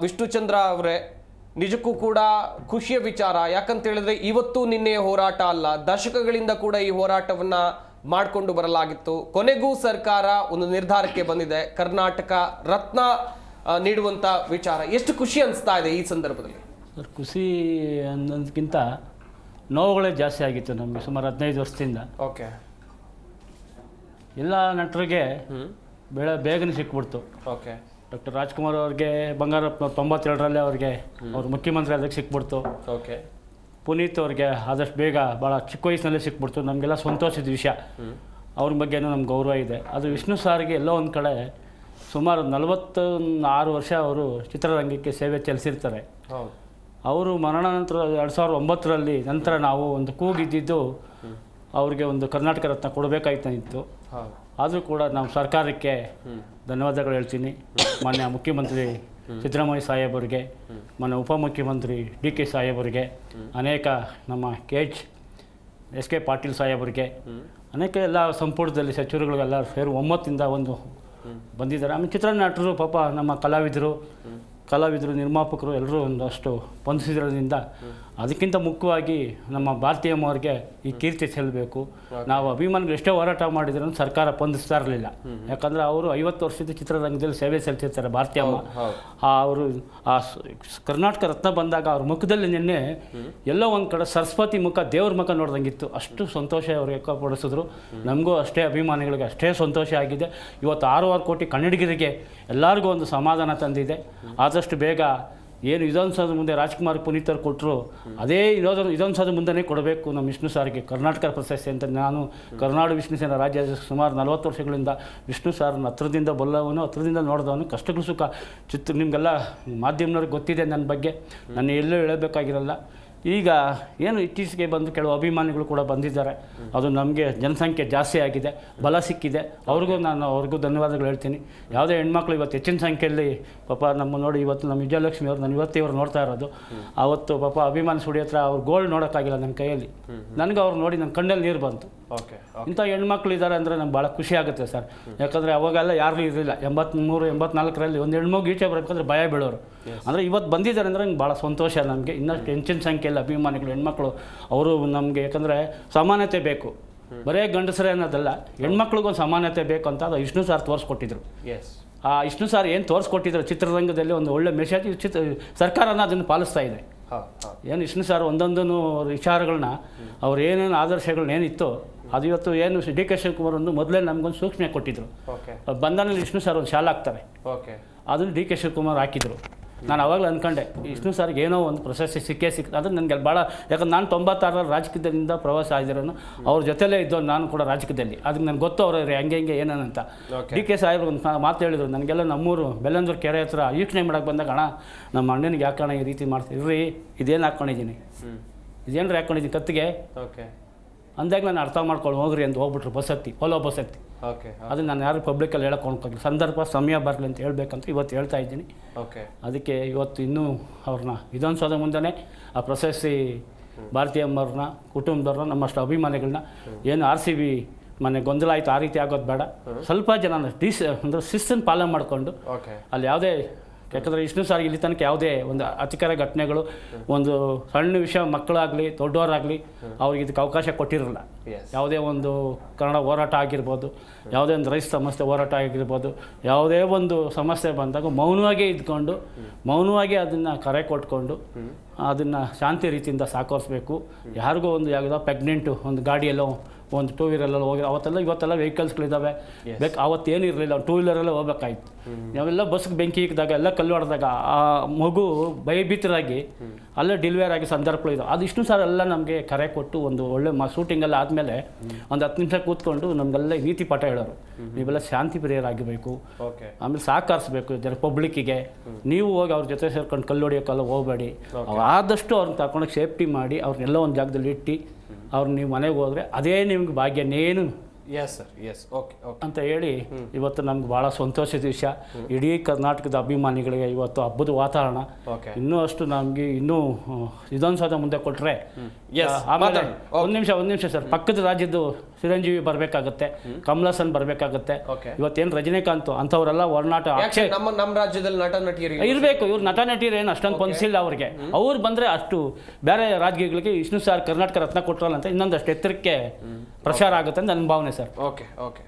ವಿಷ್ಣುಚಂದ್ರ ಅವರೇ ನಿಜಕ್ಕೂ ಕೂಡ ಖುಷಿಯ ವಿಚಾರ. ಯಾಕಂತ ಹೇಳಿದ್ರೆ ಇವತ್ತು ನಿನ್ನೆಯ ಹೋರಾಟ ಅಲ್ಲ ದಶಕಗಳಿಂದ ಕೂಡ ಈ ಹೋರಾಟವನ್ನ ಮಾಡಿಕೊಂಡು ಬರಲಾಗಿತ್ತು. ಕೊನೆಗೂ ಸರ್ಕಾರ ಒಂದು ನಿರ್ಧಾರಕ್ಕೆ ಬಂದಿದೆ. ಕರ್ನಾಟಕ ರತ್ನ ನೀಡುವಂತ ವಿಚಾರ. ಎಷ್ಟು ಖುಷಿ ಅನಿಸ್ತಾ ಇದೆ ಈ ಸಂದರ್ಭದಲ್ಲಿ? ಸರ್ ಖುಷಿ ಅನ್ನೋದಕ್ಕಿಂತ ನೋವುಗಳೇ ಜಾಸ್ತಿ ಆಗಿತ್ತು ನಮಗೆ ಸುಮಾರು ಹದಿನೈದು ವರ್ಷದಿಂದ. ಓಕೆ. ಎಲ್ಲ ನಟರಿಗೆ ಬೆಳೆ ಬೇಗನೆ ಸಿಕ್ಬಿಡ್ತು. ಓಕೆ. ಡಾಕ್ಟರ್ ರಾಜ್ಕುಮಾರ್ ಅವ್ರಿಗೆ ಬಂಗಾರಪ್ಪನವ್ರು ತೊಂಬತ್ತೆರಡರಲ್ಲೇ ಅವ್ರಿಗೆ ಅವ್ರು ಮುಖ್ಯಮಂತ್ರಿ ಅದಕ್ಕೆ ಸಿಕ್ಬಿಡ್ತು. ಓಕೆ. ಪುನೀತ್ ಅವ್ರಿಗೆ ಆದಷ್ಟು ಬೇಗ ಭಾಳ ಚಿಕ್ಕ ವಯಸ್ಸಿನಲ್ಲೇ ಸಿಕ್ಬಿಡ್ತು. ನಮಗೆಲ್ಲ ಸಂತೋಷದ ವಿಷಯ. ಅವ್ರ ಬಗ್ಗೆನೂ ನಮ್ಗೆ ಗೌರವ ಇದೆ. ಅದು ವಿಷ್ಣು ಸಾರಿಗೆ ಎಲ್ಲೋ ಒಂದು ಕಡೆ ಸುಮಾರು ನಲವತ್ತ ಆರು ವರ್ಷ ಅವರು ಚಿತ್ರರಂಗಕ್ಕೆ ಸೇವೆ ಚಲಿಸಿರ್ತಾರೆ ಅವರು ಮರಣ ನಂತರ ಎರಡು ಸಾವಿರದ ಒಂಬತ್ತರಲ್ಲಿ ನಂತರ ನಾವು ಒಂದು ಕೂಗಿದ್ದಿದ್ದು ಅವ್ರಿಗೆ ಒಂದು ಕರ್ನಾಟಕ ರತ್ನ ಕೊಡಬೇಕಾಯ್ತಾನಿತ್ತು ಆದರೂ ಕೂಡ ನಾವು ಸರ್ಕಾರಕ್ಕೆ ಧನ್ಯವಾದಗಳು ಹೇಳ್ತೀನಿ. ಮಾನ್ಯ ಮುಖ್ಯಮಂತ್ರಿ ಸಿದ್ದರಾಮಯ್ಯ ಸಾಹೇಬರಿಗೆ ಮಾನ್ಯ ಉಪಮುಖ್ಯಮಂತ್ರಿ ಡಿ ಕೆ ಸಾಹೇಬರಿಗೆ ಅನೇಕ ನಮ್ಮ K H S K Patil ಸಾಹೇಬರಿಗೆ ಅನೇಕ ಎಲ್ಲ ಸಂಪುಟದಲ್ಲಿ ಸಚಿವರುಗಳಿಗೆಲ್ಲ ಸೇರಿ ಒಮ್ಮತ್ತಿಂದ ಒಂದು ಬಂದಿದ್ದಾರೆ. ಆಮೇಲೆ ಚಿತ್ರನಟರು ಪಾಪ ನಮ್ಮ ಕಲಾವಿದರು ಕಲಾವಿದರು ನಿರ್ಮಾಪಕರು ಎಲ್ಲರೂ ಒಂದಷ್ಟು ಸ್ಪಂದಿಸಿದ್ರಿಂದ ಅದಕ್ಕಿಂತ ಮುಖ್ಯವಾಗಿ ನಮ್ಮ ಭಾರತೀಯ ಅವ್ರಿಗೆ ಈ ಕೀರ್ತಿ ಸಲ್ಲಬೇಕು ನಾವು ಅಭಿಮಾನಿಗಳು ಎಷ್ಟೇ ಹೋರಾಟ ಮಾಡಿದ್ರು ಸರ್ಕಾರ ಸ್ಪಂದಿಸ್ತಾ ಇರಲಿಲ್ಲ. ಯಾಕಂದರೆ ಅವರು ಐವತ್ತು ವರ್ಷದ ಚಿತ್ರರಂಗದಲ್ಲಿ ಸೇವೆ ಸಲ್ಲಿಸಿರ್ತಾರೆ ಆ ಅವರು ಆ ಕರ್ನಾಟಕ ರತ್ನ ಬಂದಾಗ ಅವ್ರ ಮುಖದಲ್ಲಿ ನಿನ್ನೆ ಎಲ್ಲೋ ಒಂದು ಕಡೆ ಸರಸ್ವತಿ ಮುಖ ದೇವ್ರ ಮುಖ ನೋಡ್ದಂಗಿತ್ತು. ಅಷ್ಟು ಸಂತೋಷ ಅವ್ರು ವ್ಯಕ್ತಪಡಿಸಿದ್ರು. ನಮಗೂ ಅಷ್ಟೇ ಅಭಿಮಾನಿಗಳಿಗೆ ಅಷ್ಟೇ ಸಂತೋಷ ಆಗಿದೆ. ಇವತ್ತು ಆರೂವರೆ ಕೋಟಿ ಕನ್ನಡಿಗರಿಗೆ ಎಲ್ಲರಿಗೂ ಒಂದು ಸಮಾಧಾನ ತಂದಿದೆ. ಆದಷ್ಟು ಬೇಗ ಏನು ವಿಧಾನಸೌಧ ಮುಂದೆ ರಾಜ್ಕುಮಾರ್ ಪುನೀತರು ಕೊಟ್ಟರು, ಅದೇ ವಿನೋದ ವಿಧಾನಸೌಧ ಮುಂದೆನೇ ಕೊಡಬೇಕು ನಮ್ಮ ವಿಷ್ಣು ಸಾರಿಗೆ. ಕರ್ನಾಟಕ ಪ್ರಶಸ್ತಿ ಅಂತ ನಾನು ಕರ್ನಾಡು ವಿಷ್ಣು ಸೇನ ರಾಜ್ಯ ಸುಮಾರು ನಲವತ್ತು ವರ್ಷಗಳಿಂದ ವಿಷ್ಣು ಸಾರನ್ನ ಹತ್ರದಿಂದ ಬಲ್ಲವನು, ಹತ್ರದಿಂದ ನೋಡಿದವನು. ಕಷ್ಟಗಳು ಸುಖ. ಚಿತ್ರ, ನಿಮಗೆಲ್ಲ ಮಾಧ್ಯಮದವ್ರಿಗೆ ಗೊತ್ತಿದೆ ನನ್ನ ಬಗ್ಗೆ. ನಾನು ಎಲ್ಲೂ ಹೇಳಬೇಕಾಗಿರಲ್ಲ. ಈಗ ಏನು ಇತ್ತೀಚೆಗೆ ಬಂದು ಕೆಲವು ಅಭಿಮಾನಿಗಳು ಕೂಡ ಬಂದಿದ್ದಾರೆ. ಅದು ನಮಗೆ ಜನಸಂಖ್ಯೆ ಜಾಸ್ತಿ ಆಗಿದೆ ಬಲ ಸಿಕ್ಕಿದೆ. ಅವ್ರಿಗೂ ನಾನು ಅವ್ರಿಗೂ ಧನ್ಯವಾದಗಳು ಹೇಳ್ತೀನಿ. ಯಾವುದೇ ಹೆಣ್ಮಕ್ಳು ಇವತ್ತು ಹೆಚ್ಚಿನ ಸಂಖ್ಯೆಯಲ್ಲಿ ಪಾಪ ನಮ್ಮ ನೋಡಿ ಇವತ್ತು ನಮ್ಮ ವಿಜಯಲಕ್ಷ್ಮಿ ಅವರು ನಾನು ಇವತ್ತೇ ಇವರು ನೋಡ್ತಾ ಇರೋದು. ಆವತ್ತು ಪಾಪ ಅಭಿಮಾನಿ ಸುಡಿ ಹತ್ರ ಅವ್ರು ಗೋಲ್ಡ್ ನೋಡೋಕ್ಕಾಗಿಲ್ಲ ನನ್ನ ಕೈಯಲ್ಲಿ. ನನಗೆ ಅವ್ರು ನೋಡಿ ನನ್ನ ಕಣ್ಣಲ್ಲಿ ನೀರು ಬಂತು. ಇಂಥ ಹೆಣ್ಮಕ್ಳು ಇದ್ದಾರೆ ಅಂದರೆ ನಂಗೆ ಭಾಳ ಖುಷಿ ಆಗುತ್ತೆ ಸರ್. ಯಾಕಂದರೆ ಅವಾಗೆಲ್ಲ ಯಾರೂ ಇರಲಿಲ್ಲ. ಎಂಬತ್ತ್ಮೂರು ಎಂಬತ್ನಾಲ್ಕರಲ್ಲಿ ಒಂದು ಹೆಣ್ಮಗು ಈಚೆ ಬರಬೇಕಂದ್ರೆ ಭಯ ಬೀಳೋರು. ಅಂದರೆ ಇವತ್ತು ಬಂದಿದ್ದಾರೆ ಅಂದರೆ ನಂಗೆ ಭಾಳ ಸಂತೋಷ ನಮಗೆ. ಇನ್ನಷ್ಟು ಹೆಚ್ಚಿನ ಸಂಖ್ಯೆಯಲ್ಲಿ ಅಭಿಮಾನಿಗಳು ಹೆಣ್ಮಕ್ಳು ಅವರು ನಮಗೆ ಯಾಕಂದರೆ ಸಮಾನತೆ ಬೇಕು. ಬರೇ ಗಂಡಸರೇ ಅನ್ನೋದಲ್ಲ ಹೆಣ್ಮಕ್ಳಿಗೊಂದು ಸಮಾನತೆ ಬೇಕು ಅಂತ ಅದು ವಿಷ್ಣು ಸಾರ್ ತೋರಿಸ್ಕೊಟ್ಟಿದ್ರು. ಎಸ್ ಆ ವಿಷ್ಣು ಸಾರ್ ಏನು ತೋರಿಸ್ಕೊಟ್ಟಿದ್ರು ಚಿತ್ರರಂಗದಲ್ಲಿ ಒಂದು ಒಳ್ಳೆ ಮೆಸೇಜ್ ಚಿತ್ರ ಸರ್ಕಾರನ ಅದನ್ನು ಪಾಲಿಸ್ತಾ ಇದೆ. ಏನು ವಿಷ್ಣು ಸರ್ ಒಂದೊಂದನ್ನು ವಿಚಾರಗಳನ್ನ ಅವ್ರು ಏನೇನು ಆದರ್ಶಗಳನ್ನ ಏನಿತ್ತು ಅದು ಇವತ್ತು ಏನು ಡಿ ಕೆ ಶಿವಕುಮಾರ್ ಒಂದು ಮೊದಲೇ ನಮಗೊಂದು ಸೂಕ್ಷ್ಮ ಕೊಟ್ಟಿದ್ರು. ಬಂಧನಲ್ಲಿ ವಿಷ್ಣು ಸರ್ ಒಂದು ಶಾಲೆ ಹಾಕ್ತಾರೆ. ಅದನ್ನು ಡಿ ಕೆ ಶಿವಕುಮಾರ್ ಹಾಕಿದ್ರು. ನಾನು ಅವಾಗಲೂ ಅಂದ್ಕೊಂಡೆ ವಿಷ್ಣು ಸರ್ಗೆ ಏನೋ ಒಂದು ಪ್ರಶಸ್ತಿ ಸಿಕ್ಕೇ ಸಿಕ್ಕ ಅದು ನನಗೆ ಭಾಳ ಯಾಕಂದ್ರೆ ನಾನು ತೊಂಬತ್ತಾರರ ರಾಜಕೀಯದಿಂದ ಪ್ರವಾಸ ಆಗಿರೋನು ಅವ್ರ ಜೊತೆಲೇ ಇದ್ದೋ ನಾನು ಕೂಡ ರಾಜಕೀಯದಲ್ಲಿ. ಅದಕ್ಕೆ ನನಗೆ ಗೊತ್ತು ಅವ್ರು ಹೆಂಗೆ ಹೆಂಗೆ ಏನೇನಂತ Okay. ಡಿ ಕೆ ಸಾಹೇಬ್ರು ಒಂದು ಮಾತು ಹೇಳಿದ್ರು ನನಗೆಲ್ಲ ನಮ್ಮೂರು ಬೆಲ್ಲಂದೂರು ಕೆರೆ ಹತ್ರ ವೀಕ್ಷಣೆ ಮಾಡೋಕೆ ಬಂದಾಗ ಅಣ್ಣ ನಮ್ಮ ಅಣ್ಣನಿಗೆ ಯಾಕಣ ಈ ರೀತಿ ಮಾಡ್ತೀವಿ ರೀ ಇದೇನು ಹಾಕ್ಕೊಂಡಿದ್ದೀನಿ? ಇದೇನು ಹಾಕ್ಕೊಂಡಿದ್ದೀನಿ? ಕತ್ತಿಗೆ? ಓಕೆ ಅಂದಾಗ ನಾನು ಅರ್ಥ ಮಾಡ್ಕೊಂಡು ಹೋಗ್ರಿ ಅಂತ ಹೋಗ್ಬಿಟ್ರು ಬಸ್ ಹತ್ತಿ ಓಲೋ ಬಸ್ ಹತ್ತಿ ಓಕೆ. ಅದು ನಾನು ಯಾರು ಪಬ್ಲಿಕಲ್ಲಿ ಹೇಳೋಕ್ಕೋಗಿಲ್ಲ ಸಂದರ್ಭ ಸಮಯ ಬರಲಿ ಅಂತ ಹೇಳ್ಬೇಕಂತ ಇವತ್ತು ಹೇಳ್ತಾ ಇದ್ದೀನಿ. ಓಕೆ. ಅದಕ್ಕೆ ಇವತ್ತು ಇನ್ನೂ ಅವ್ರನ್ನ ವಿಧಾನಸೌಧ ಮುಂದೆನೇ ಆ ಪ್ರಶಸ್ತಿ ಭಾರತೀಯ ಮರನ ಕುಟುಂಬದವ್ರನ್ನ ನಮ್ಮಷ್ಟು ಅಭಿಮಾನಿಗಳನ್ನ ಏನು ಆರ್ ಸಿ ಬಿ ಮನೆ ಗೊಂದಲ ಆಯಿತು ಆ ರೀತಿ ಆಗೋದು ಬೇಡ. ಸ್ವಲ್ಪ ಜನ ಡಿಸ್ ಅಂದರೆ ಶಿಸ್ತನ್ನು ಪಾಲನೆ ಮಾಡಿಕೊಂಡು ಓಕೆ. ಅಲ್ಲಿ ಯಾವುದೇ ಯಾಕಂದರೆ ವಿಷ್ಣು ಸಾರಿ ಇಲ್ಲಿ ತನಕ ಯಾವುದೇ ಒಂದು ಅತಿಕರ ಘಟನೆಗಳು ಒಂದು ಸಣ್ಣ ವಿಷಯ ಮಕ್ಕಳಾಗಲಿ ದೊಡ್ಡವರಾಗಲಿ ಅವ್ರಿಗೆ ಇದಕ್ಕೆ ಅವಕಾಶ ಕೊಟ್ಟಿರಲ್ಲ. ಯಾವುದೇ ಒಂದು ಕನ್ನಡ ಹೋರಾಟ ಆಗಿರ್ಬೋದು ಯಾವುದೇ ಒಂದು ರೈಸ್ ಸಮಸ್ಯೆ ಹೋರಾಟ ಆಗಿರ್ಬೋದು ಯಾವುದೇ ಒಂದು ಸಮಸ್ಯೆ ಬಂದಾಗ ಮೌನವಾಗೇ ಇದ್ಕೊಂಡು ಮೌನವಾಗಿ ಅದನ್ನು ಕರೆ ಕೊಟ್ಕೊಂಡು ಅದನ್ನು ಶಾಂತಿ ರೀತಿಯಿಂದ ಸಾಕೋರಿಸ್ಬೇಕು. ಯಾರಿಗೂ ಒಂದು ಯಾವುದೋ ಪ್ರೆಗ್ನೆಂಟು ಒಂದು ಗಾಡಿಯಲ್ಲೋ ಒಂದು ಟೂ ವೀಲರಲ್ಲೋ ಹೋಗಿ ಅವತ್ತೆಲ್ಲ ಇವತ್ತೆಲ್ಲ ವೆಹಿಕಲ್ಸ್ಗಳಿದ್ದಾವೆ ಬೇಕು ಅವತ್ತೇನು ಇರಲಿಲ್ಲ ಟೂ ವೀಲರಲ್ಲೇ ಹೋಗ್ಬೇಕಾಯ್ತು. ನಾವೆಲ್ಲ ಬಸ್ಗೆ ಬೆಂಕಿ ಇಕ್ಕಿದಾಗ ಎಲ್ಲ ಕಲ್ಲು ಹೊಡೆದಾಗ ಆ ಮಗು ಭಯಭೀತರಾಗಿ ಅಲ್ಲೇ ಡೆಲಿವರ್ ಆಗಿ ಸಂದರ್ಭಗಳು ಇದ್ದಾವೆ ಅದು ಇಷ್ಟು ಸರ್ ಎಲ್ಲ ನಮಗೆ ಕರೆ ಕೊಟ್ಟು ಒಂದು ಒಳ್ಳೆ ಮ ಶೂಟಿಂಗೆಲ್ಲ ಆದಮೇಲೆ ಒಂದು ಹತ್ತು ನಿಮಿಷ ಕೂತ್ಕೊಂಡು ನಮಗೆಲ್ಲ ನೀತಿ ಪಾಠ ಹೇಳೋರು. ನೀವೆಲ್ಲ ಶಾಂತಿ ಪ್ರಿಯರಾಗಿರಬೇಕು. ಆಮೇಲೆ ಸಹಕರಿಸಬೇಕು ಜನ ಪಬ್ಲಿಕ್ಕಿಗೆ. ನೀವು ಹೋಗಿ ಅವ್ರ ಜೊತೆ ಸೇರ್ಕೊಂಡು ಕಲ್ಲು ಹೊಡಿಯೋಕ್ಕೆಲ್ಲ ಹೋಗಬೇಡಿ. ಆದಷ್ಟು ಅವ್ರನ್ನ ತಗೊಂಡೋಗಿ ಸೇಫ್ಟಿ ಮಾಡಿ ಅವ್ರನ್ನೆಲ್ಲ ಒಂದು ಜಾಗದಲ್ಲಿ ಇಟ್ಟು ಅವ್ರು ನೀವು ಮನೆಗೆ ಹೋದರೆ ಅದೇ ನಿಮ್ಗೆ ಭಾಗ್ಯನೇನು yes sir yes okay okay ಅಂತ ಹೇಳಿ ಇವತ್ತು ನಮ್ಗೆ ಭಾಳ ಸಂತೋಷದ ವಿಷಯ. ಇಡೀ ಕರ್ನಾಟಕದ ಅಭಿಮಾನಿಗಳಿಗೆ ಇವತ್ತು ಹಬ್ಬದ ವಾತಾವರಣ. ಓಕೆ ಇನ್ನೂ ಅಷ್ಟು ನಮಗೆ ಇನ್ನೂ ಇದೊಂದು ವಿಧಾನಸೌಧ ಮುಂದೆ ಕೊಟ್ಟರೆ ಆಮೇಲೆ. ಒಂದು ನಿಮಿಷ ಒಂದು ನಿಮಿಷ ಸರ್ ಪಕ್ಕದ ರಾಜ್ಯದ್ದು ಚಿರಂಜೀವಿ ಬರಬೇಕಾಗತ್ತೆ ಕಮಲಾಸನ್ ಬರಬೇಕಾಗತ್ತೆ. ಇವತ್ತೇನು ರಜನಿಕಾಂತ್ ಅಂಥವರೆಲ್ಲ ಒಡನಾಟ ಯಾಕೆ ನಮ್ಮ ನಮ್ಮ ರಾಜ್ಯದಲ್ಲಿ ನಟ ನಟಿಯರಿಗೆ ಇರಬೇಕು ಇವ್ರು ನಟ ನಟಿಯರು ಏನು ಅಷ್ಟೊಂದು ಪೊನ್ಸಿಲ್ಲ ಅವ್ರಿಗೆ ಅವ್ರು ಬಂದರೆ ಅಷ್ಟು ಬೇರೆ ರಾಜ್ಯಗಳಿಗೆ ವಿಷ್ಣು ಸರ್ ಕರ್ನಾಟಕ ರತ್ನ ಕೊಟ್ಟರಲ್ಲ ಅಂತ ಇನ್ನೊಂದಷ್ಟು ಎತ್ತರಕ್ಕೆ ಪ್ರಚಾರ ಆಗುತ್ತೆ ಅಂತ ನನ್ನ ಭಾವನೆ ಸರ್. Okay okay.